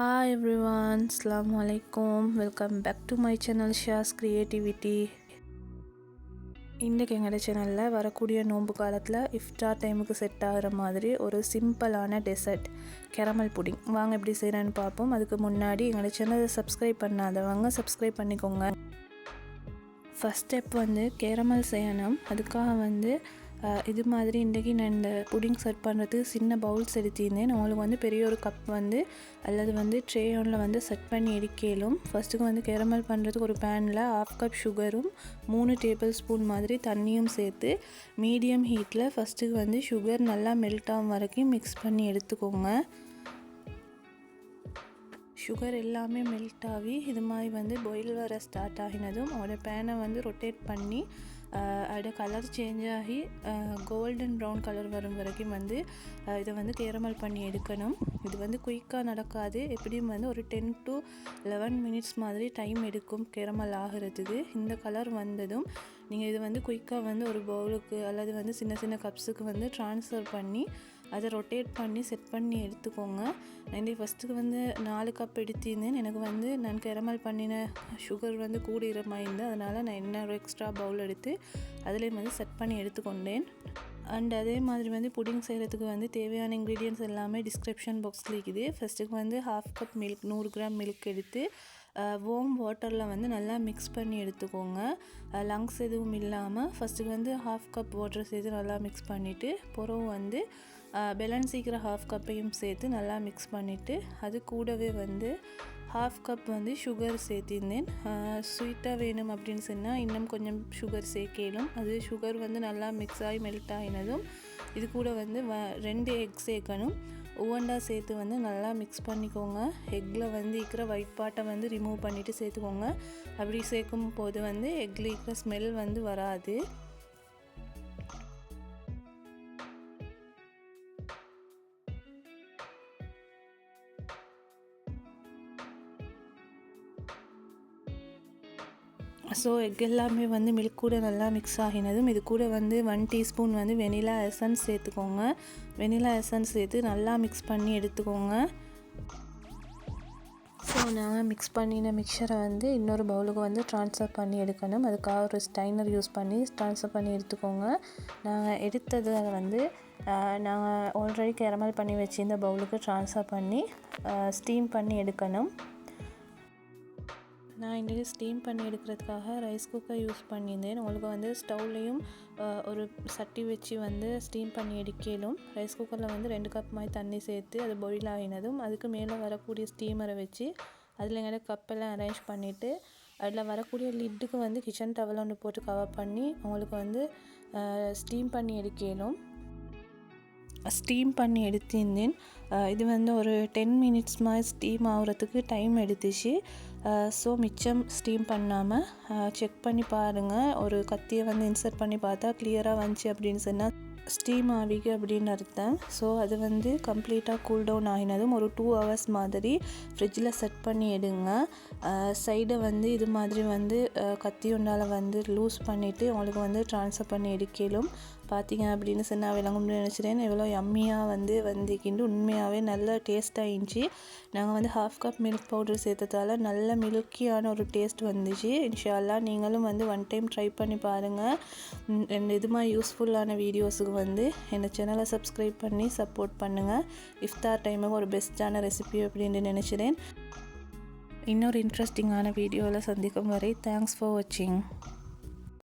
Hi everyone அஸ்லாம் வலைக்கம் welcome back to my channel Shaz creativity இன்றைக்கி எங்களோட சேனலில் வரக்கூடிய நோன்பு காலத்தில் இஃப்டார் டைமுக்கு செட் ஆகிற மாதிரி ஒரு சிம்பிளான டெசர்ட் கேரமல் புடிங் வாங்க எப்படி செய்கிறேன்னு பார்ப்போம். அதுக்கு முன்னாடி எங்களோட சேனலை சப்ஸ்கிரைப் பண்ணாதவங்க சப்ஸ்கிரைப் பண்ணிக்கோங்க. ஃபஸ்ட் ஸ்டெப் வந்து கேரமல் செய்யணும். அதுக்காக வந்து இது மாதிரி இன்றைக்கி நான் இந்த புடிங் செட் பண்ணுறதுக்கு சின்ன பவுல்ஸ் எடுத்திருந்தேன். உங்களுக்கு வந்து பெரிய ஒரு கப் வந்து அல்லது வந்து ட்ரே ஒன்றில் வந்து செட் பண்ணி எடுக்கலும். ஃபஸ்ட்டுக்கு வந்து கேரமல் பண்ணுறதுக்கு ஒரு பேனில் ஹாஃப் கப் சுகரும் மூணு டேபிள் ஸ்பூன் மாதிரி தண்ணியும் சேர்த்து மீடியம் ஹீட்டில் ஃபஸ்ட்டுக்கு வந்து சுகர் நல்லா மெல்ட் ஆகும் வரைக்கும் மிக்ஸ் பண்ணி எடுத்துக்கோங்க. சுகர் எல்லாமே மெல்ட் ஆகி இது மாதிரி வந்து பாயில் வர ஸ்டார்ட் ஆகினதும் அதோட பேனை வந்து ரொட்டேட் பண்ணி அதோட கலர் சேஞ்ச் ஆகி கோல்டன் ப்ரௌன் கலர் வரும் வரைக்கும் வந்து இதை வந்து கேரமல் பண்ணி எடுக்கணும். இது வந்து குயிக்காக நடக்காது. எப்படியும் வந்து ஒரு டென் டு லெவன் மினிட்ஸ் மாதிரி டைம் எடுக்கும் கேரமல் ஆகிறதுக்கு. இந்த கலர் வந்ததும் நீங்கள் இது வந்து குயிக்காக வந்து ஒரு பவுலுக்கு அல்லது வந்து சின்ன சின்ன கப்ஸுக்கு வந்து ட்ரான்ஸ்ஃபர் பண்ணி அதை ரொட்டேட் பண்ணி செட் பண்ணி எடுத்துக்கோங்க. நான் ஃபஸ்ட்டுக்கு வந்து நாலு கப் எடுத்திருந்தேன். எனக்கு வந்து நான் கெரமல் பண்ணின சுகர் வந்து கூடிற மாதிரி அதனால் நான் இன்னொரு எக்ஸ்ட்ரா பவுல் எடுத்து அதுலேயும் வந்து செட் பண்ணி எடுத்துக்கொண்டேன். அண்ட் அதே மாதிரி வந்து புடிங் செய்கிறதுக்கு வந்து தேவையான இன்க்ரீடியன்ஸ் எல்லாமே டிஸ்கிரிப்ஷன் பாக்ஸில் இருக்குது. ஃபஸ்ட்டுக்கு வந்து ஹாஃப் கப் மில்க் நூறு கிராம் மில்க் எடுத்து வார்ம் வாட்டரில் வந்து நல்லா மிக்ஸ் பண்ணி எடுத்துக்கோங்க. லங்ஸ் எதுவும் இல்லாமல் ஃபஸ்ட்டுக்கு வந்து ஹாஃப் கப் வாட்டர் சேர்த்து நல்லா மிக்ஸ் பண்ணிவிட்டு பிறகு வந்து பெலன் சீக்கிரம் ஹாஃப் கப்பையும் சேர்த்து நல்லா மிக்ஸ் பண்ணிவிட்டு அது கூடவே வந்து ஹாஃப் கப் வந்து சுகர் சேர்த்திருந்தேன். ஸ்வீட்டாக வேணும் அப்படின்னு சொன்னால் இன்னும் கொஞ்சம் சுகர் சேர்க்கலும் அது சுகர் வந்து நல்லா மிக்ஸ் ஆகி மெல்ட் ஆகினதும் இது கூட வந்து வ ரெண்டு எக் சேர்க்கணும். ஒவ்வொன்றா சேர்த்து வந்து நல்லா மிக்ஸ் பண்ணிக்கோங்க. எக்கில் வந்து இருக்கிற ஒயிட் பாட்டை வந்து ரிமூவ் பண்ணிவிட்டு சேர்த்துக்கோங்க. அப்படி சேர்க்கும் போது வந்து எக்கில் இருக்கிற ஸ்மெல் வந்து வராது. ஸோ எக் எல்லாமே வந்து மில்க் கூட நல்லா மிக்ஸ் ஆகினதும் இது கூட வந்து ஒன் டீஸ்பூன் வந்து வெனிலா எசன்ஸ் சேர்த்துக்கோங்க. வெனிலா எசன்ஸ் சேர்த்து நல்லா மிக்ஸ் பண்ணி எடுத்துக்கோங்க. ஸோ நாங்கள் மிக்ஸ் பண்ணின மிக்சரை வந்து இன்னொரு பவுலுக்கு வந்து ட்ரான்ஸ்ஃபர் பண்ணி எடுக்கணும். அதுக்காக ஒரு ஸ்டைனர் யூஸ் பண்ணி ட்ரான்ஸ்ஃபர் பண்ணி எடுத்துக்கோங்க. நாங்கள் எடுத்ததை வந்து நாங்கள் ஆல்ரெடி கேரமல் பண்ணி வச்சுருந்த பவுலுக்கு ட்ரான்ஸ்ஃபர் பண்ணி ஸ்டீம் பண்ணி எடுக்கணும். நான் இன்றைக்கி ஸ்டீம் பண்ணி எடுக்கிறதுக்காக ரைஸ் குக்கர் யூஸ் பண்ணியிருந்தேன். உங்களுக்கு வந்து ஸ்டவ்லேயும் ஒரு சட்டி வச்சு வந்து ஸ்டீம் பண்ணி எடுக்கலும். ரைஸ் குக்கரில் வந்து ரெண்டு கப் மாதிரி தண்ணி சேர்த்து அது பொயில் ஆகினதும் அதுக்கு மேலே வரக்கூடிய ஸ்டீமரை வச்சு அதில் எங்களை கப்பெல்லாம் அரேஞ்ச் பண்ணிவிட்டு அதில் வரக்கூடிய லிட்டுக்கு வந்து கிச்சன் டவல் ஒன்று போட்டு கவர் பண்ணி உங்களுக்கு வந்து ஸ்டீம் பண்ணி எடுக்கலும். ஸ்டீம் பண்ணி எடுத்திருந்தேன். இது வந்து ஒரு டென் மினிட்ஸ் மாதிரி ஸ்டீம் ஆகுறதுக்கு டைம் எடுத்துச்சு. ஸோ மிச்சம் ஸ்டீம் பண்ணாமல் செக் பண்ணி பாருங்கள் ஒரு கத்தியை வந்து இன்சர்ட் பண்ணி பார்த்தா கிளியராக வந்துச்சு அப்படின்னு சொன்னால் ஸ்டீம் ஆவிக்கு அப்படின்னு அர்த்தம். ஸோ அது வந்து கம்ப்ளீட்டாக கூல் டவுன் ஆகினதும் ஒரு டூ ஹவர்ஸ் மாதிரி ஃப்ரிட்ஜில் செட் பண்ணி எடுங்க. சைடை வந்து இது மாதிரி வந்து கத்தி ஒன்றால் வந்து லூஸ் பண்ணிவிட்டு உங்களுக்கு வந்து ட்ரான்ஸ்ஃபர் பண்ணி எடுக்கலும். பார்த்தீங்க அப்படின்னு சொன்னால் விளங்கும்னு நினச்சிட்டேன் எவ்வளோ யம்மியாக வந்து வந்துக்கிண்டு உண்மையாகவே நல்ல டேஸ்ட்டாக இருந்துச்சு. நாங்கள் வந்து ஹாஃப் கப் மில்க் பவுடர் சேர்த்ததால நல்ல மில்கியான ஒரு டேஸ்ட் வந்துச்சு. இன்ஷால்லா நீங்களும் வந்து ஒன் டைம் ட்ரை பண்ணி பாருங்கள் ம், ரெண்டு இது மாதிரி யூஸ்ஃபுல்லான வீடியோஸுக்கு வந்து என்னோட சேனலை சப்ஸ்கிரைப் பண்ணி சப்போர்ட் பண்ணுங்கள் இஃப்தார் டைமுக்கு ஒரு பெஸ்ட்டான ரெசிபி அப்படின்னு நினச்சிட்டேன் இன்னொரு இன்ட்ரெஸ்டிங்கான வீடியோவில் சந்திக்கும் வரை தேங்க்ஸ் ஃபார் வாட்சிங்